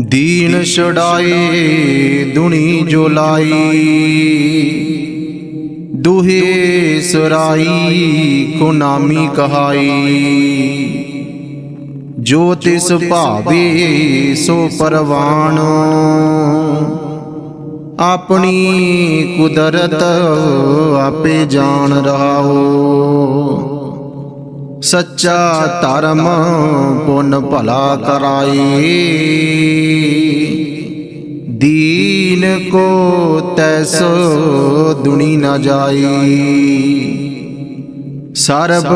ਦੀਨ ਛੁਡਾਏ ਦੁਨੀ ਜੋ ਲਾਈ ਦੁਹੇ ਸਰਾਈ ਕੋ ਨਾਮੀ ਕਹਾਈ। ਜੋ ਤਿਸ ਭਾਵੇ ਸੋ ਪਰਵਾਨ ਆਪਣੀ ਕੁਦਰਤ ਆਪੇ ਜਾਣ ਰਹਾਓ। ਸੱਚਾ ਧਰਮ ਪੁੰਨ ਭਲਾ ਕਰਾਈ। ਦੀਨ ਕੋ ਤੈਸੋ ਦੁਨੀ ਨਾ ਜਾਈ। ਸਰਬ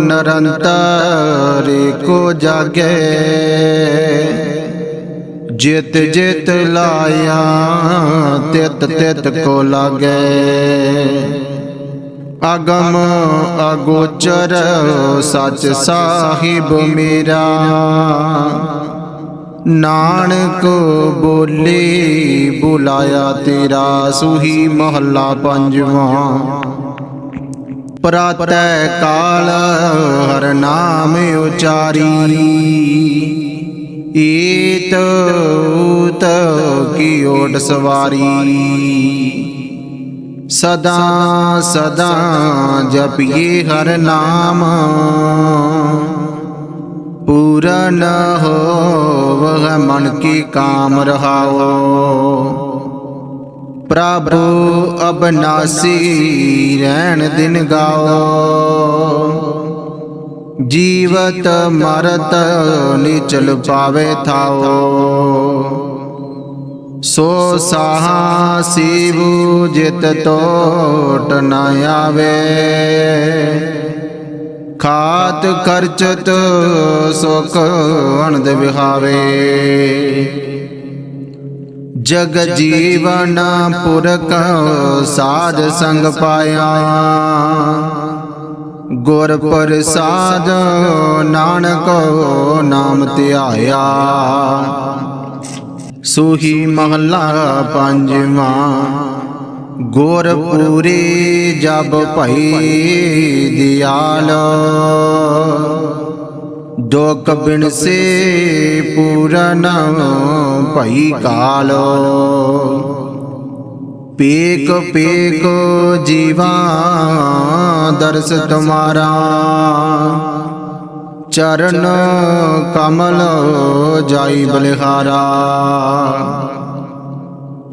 ਨਰੰਤਰ ਕੋ ਜਾਗੇ। ਜਿਤ ਜਿਤ ਲਾਇਆ, ਤਿਤ ਤਿਤ ਕੋ ਲਾਗੇ। ਅਗਮ ਅਗੋਚਰ ਸਚ ਸਾਹਿਬ ਮੇਰਾ। ਨਾਨਕ ਬੋਲੇ ਬੁਲਾਇਆ ਤੇਰਾ ਸੁਹੀ ਮਹੱਲਾ ਪੰਜਵਾਂ। ਪ੍ਰਾਤੈ ਕਾਲ ਹਰ ਨਾਮ ਉਚਾਰੀ। ਏਤ ਊਤ ਕੀ ਓਟ ਸਵਾਰੀ। ਸਦਾ ਸਦਾ ਜਪੀਏ ਹਰ ਨਾਮ। ਪੂਰਨ ਹੋ ਵਹ ਮਨ ਕੀ ਕਾਮ ਰਹਾਓ ਪ੍ਰਭੂ ਅਬਨਾਸੀ ਰਹਿਣ ਦਿਨ ਗਾਓ। ਜੀਵਤ ਮਰਤ ਨਿਚਲ ਪਾਵੇ ਥਾਓ। ਸੋ ਸਾਹਾ ਸੀਬੂ ਜਿਤ ਟੋਟ ਨ ਆਵੇ। ਖਾਤ ਖਰਚਤ ਸੁਖ ਅਨੰਦ ਵਿਹਾਵੇ। ਜਗ ਜੀਵਨ ਪੁਰਖ ਸਾਧ ਸੰਗ ਪਾਇਆ। ਗੁਰ ਪ੍ਰਸਾਦ ਨਾਨਕ ਨਾਮ ਧਿਆਇਆ। ਸੋਹੀ ਮਹੱਲਾ ਪੰਜਵਾਂ ਗੁਰ ਪੂਰੇ ਜਬ ਭਈ ਦਿਆਲ। ਦੁਖ ਬਿਨ ਸੇ ਪੂਰਨ ਭਈ ਕਾਲ। ਪੇਕ ਪੇਕ ਜੀਵਾ ਦਰਸ ਤੁਮਾਰਾ। ਚਰਨ ਕਮਲ ਜਾਈ ਬਲਿਹਾਰਾ।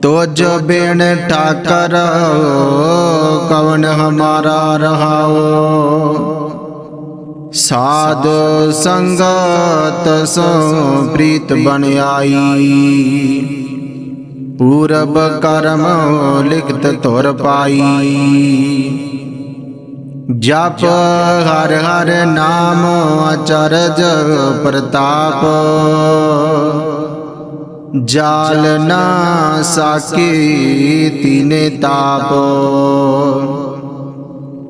ਤੋਜ ਬੇਣ ਠਾਕਰ ਕਵਨ ਹਮਾਰਾ ਰਹਾਓ ਸਾਧ ਸੰਗਤ ਸੋ ਪ੍ਰੀਤ ਬਨ ਆਈ। ਪੂਰਬ ਕਰਮ ਲਿਖਤ ਧੁਰ ਪਾਈ। ਜਪ ਹਰ ਹਰ ਨਾਮ ਅਚਰਜ ਪ੍ਰਤਾਪ। ਜਾਲ ਨਾ ਸਾਕੇ ਤੀਨੇ ਤਾਪ।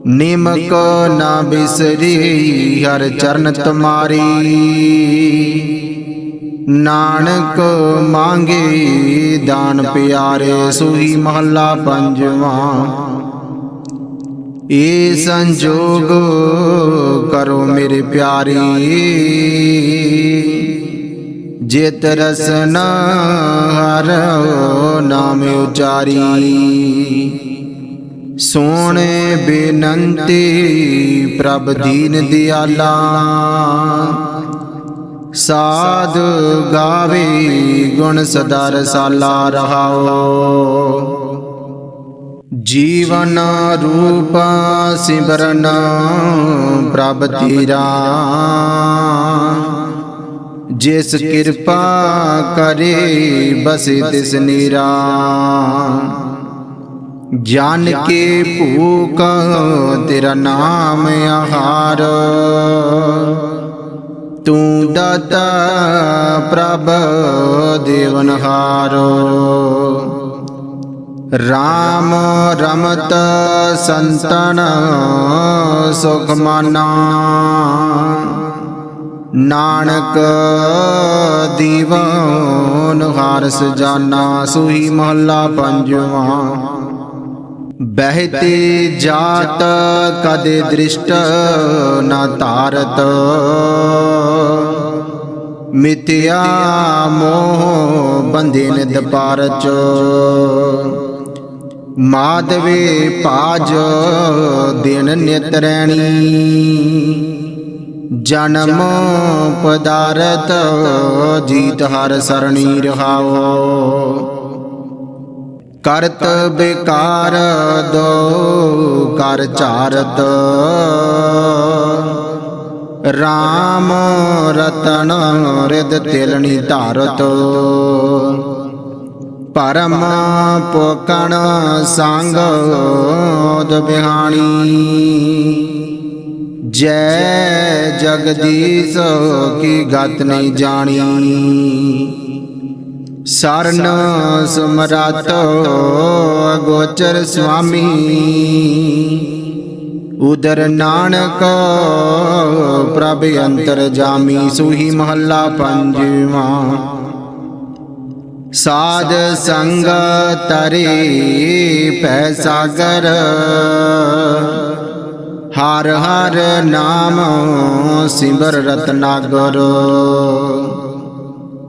ਨਿਮਕ ਨਾ ਬਿਸਰੀ ਹਰ ਚਰਨ ਤੁਮਾਰੀ। ਨਾਨਕ ਮੰਗੇ ਦਾਨ ਪਿਆਰੇ ਸੁਹੀ ਮਹੱਲਾ ਪੰਜਵਾਂ। ਏ ਸੰਜੋਗ ਕਰੋ ਮੇਰੇ ਪਿਆਰੀ। ਜਿਤ ਰਸਨ ਹਰ ਨਾਮ ਉਚਾਰੀ। ਸੋਹਣੇ ਬੇਨੰਤੀ ਪ੍ਰਭ ਦੀਨ ਦਿਆਲਾ। ਸਾਧ ਗਾਵੇ ਗੁਣ ਸਦਾ ਰਸਾਲਾ ਰਹਾਓ। ਜੀਵਨ ਰੂਪ ਸਿਮਰਨ ਪ੍ਰਭ ਤੇਰਾ। ਜਿਸ ਕਿਰਪਾ ਕਰੇ, ਬਸੇ ਤਿਸ ਨੀਰਾ। ਜਾਨ ਕੇ ਭੂਖ, ਤੇਰਾ ਨਾਮ ਆਹਾਰ। ਤੂੰ ਦਾਤਾ ਪ੍ਰਭ ਦੇਵਨਹਾਰ। ਰਾਮ ਰਮਤ ਸੰਤਨ ਸੁਖ ਮਾਨਾ ਨਾਨਕ ਦੀਵਾਨ ਹਾਰਸ ਜਾਨਾ ਸੁਹੀ ਮਹੱਲਾ ਪੰਜਵਾਂ ਬਹਿਤੇ ਜਾਤ ਕਦੇ ਦ੍ਰਿਸ਼ਟ ਨਾ ਧਾਰਤ ਮਿਥਿਆ ਮੋਹ ਬੰਦੇ ਨਿਦ ਪਾਰਚ ਮਾਧਵੇ ਪਾਜ ਦਿਨ ਨਿਤ ਜਨਮ ਪਦਾਰਥ ਜੀਤ ਹਰ ਸਰਣੀ ਰਹਾਓ। ਕਰਤ ਬਿਕਾਰ ਦੋ ਕਰ ਚਾਰਤ। RAM ਰਤਨ ਰਿਦ ਤਿਲਣੀ ਧਾਰਤ। ਪਰਮ ਪੋਕਣ ਸੰਗ ਦ ਬਿਹਾਣੀ। ਜੈ ਜਗਦੀਸ਼ ਕੀ ਗਤ ਨਹੀਂ ਜਾਣੀ। ਸਰਨ ਸਮਰਤ ਗੋਚਰ ਸੁਆਮੀ। ਉਦਰ ਨਾਨਕ ਪ੍ਰਭ ਅੰਤਰ ਜਾਮੀ, ਸੁਹੀ ਮਹੱਲਾ ਪੰਜਵਾਂ। ਸਾਧ ਸੰਗ ਤਰੇ ਪੈ ਸਾਗਰ। ਹਰ ਹਰ ਨਾਮ ਸਿਮਰ ਰਤਨਾਗਰ।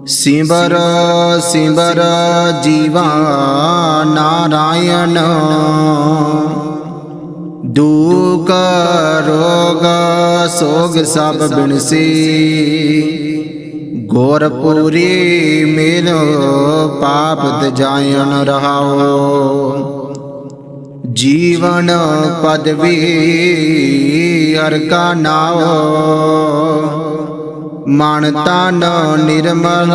ਸਿਮਰ ਸਿਮਰ ਜੀਵਾ ਨਾਰਾਇਣ। ਦੁਖ, ਰੋਗ, ਸੋਗ ਸਭ ਬਿਨਸੀ। ਗੋਰਪੁਰੀ ਮੇਲੋ, ਪਾਪ ਤਜਾਇਨ ਰਹਾਓ। ਜੀਵਨ ਪਦਵੀ ਹਰ ਕਾ ਨਾਉ ਮਨ ਤਨ ਨਿਰਮਲ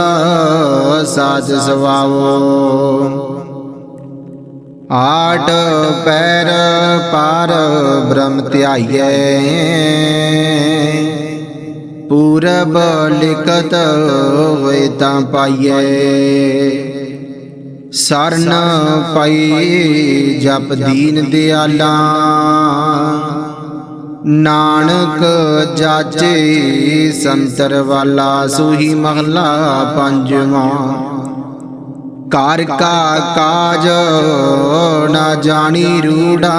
ਸਾਜ ਸਵਾਵੋ ਆਠ ਪੈਰ ਪਾਰ ਬ੍ਰਹਮ ਧਿਆਈਐ। ਪੂਰਬ ਲਿਖਤ ਹੋਏ ਤਾਂ ਪਾਈਏ। ਸਰਨ ਪਾਈ ਜਪ ਦੀਨ ਦਿਆਲਾ। ਨਾਨਕ ਜਾਚੇ ਸੰਤਰ ਵਾਲਾ ਸੁਹੀ ਮਹਲਾ ਪੰਜਵਾਂ। ਕਾਰ ਕਾ ਕਾਜ ਨਾ ਜਾਣੀ ਰੂੜਾ।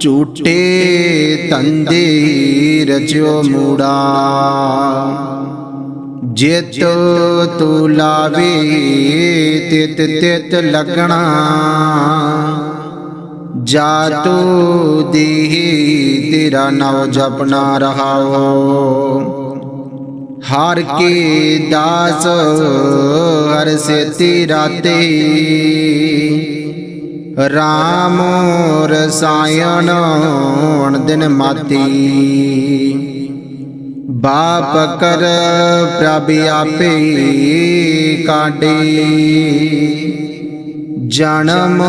ਝੂਟੇ ਤੰਦੇ ਰਚਿਓ ਮੂੜਾ। ਜਿਤ ਤੂ ਲਾਵੇ, ਤਿਤ ਤਿਤ ਲੱਗਣਾ। ਜਾ ਤੂ ਦੇਹੀ, ਤੇਰਾ ਨਵ ਜਪਨਾ ਰਹਾਓ। ਹਰ ਕੇ ਦਾਸ, ਹਰ ਸੇਤੀ ਰਾਤੇ। ਰਾਮ ਰਸਾਇਣ ਦਿਨ ਮਾਤੀ। ਬਾਪ ਕਰ ਪ੍ਰਭ ਆਪੇ ਕਾਢੇ। ਜਨਮ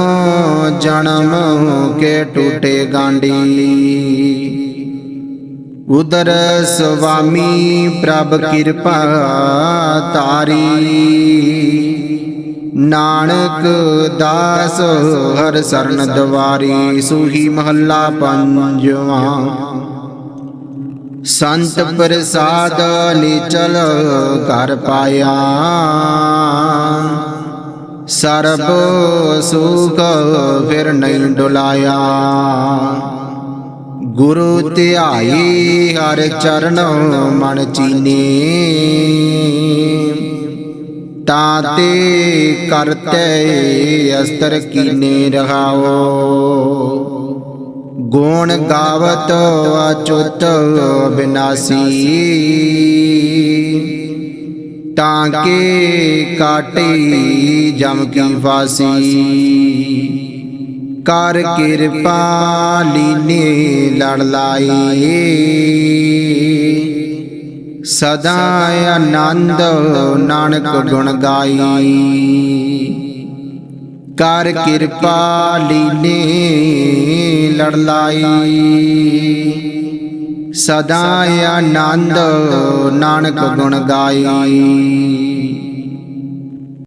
ਜਨਮ ਕੇ ਟੂਟੇ ਗਾਂਡੀ ਉਦਰ ਸੁਆਮੀ ਪ੍ਰਭ ਕਿਰਪਾ ਤਾਰੀ। ਨਾਨਕ ਦਾਸ, ਹਰ ਸਰਨ ਦਵਾਰੀ, ਸੁਹੀ ਮਹੱਲਾ ਪੰਜਵਾਂ। ਸੰਤ ਪ੍ਰਸਾਦ ਚਲ ਕਰ ਪਾਇਆ। ਸਰਬ ਸੁਖ ਫਿਰ ਨਹੀਂ ਡੁਲਾਇਆ। ਗੁਰੂ ਧਿਆਈ ਹਰ ਚਰਨ ਮਨ ਚੀਨੀ। ਤਾਤੇ ਕਰਤੇ ਅਸਤਰ ਕੀਨੇ ਰਹਾਓ। ਗੁਣ ਗਾਵਤ ਅਚੁੱਤ ਬਿਨਾਸੀ। ਤਾਂ ਕੇ ਕਾਟੀ ਜਮ ਕੀ ਫਾਸੀ ਕਰ ਕਿਰਪਾ ਲੀਨੇ ਲੜ ਲਾਈ। ਸਦਾ ਆਨੰਦ, ਨਾਨਕ ਗੁਣ ਗਾਈ। ਕਰ ਕਿਰਪਾ ਲੀਨੇ ਲੜ ਲਾਈ। ਸਦਾ ਆਨੰਦ, ਨਾਨਕ ਗੁਣ ਗਾਈ।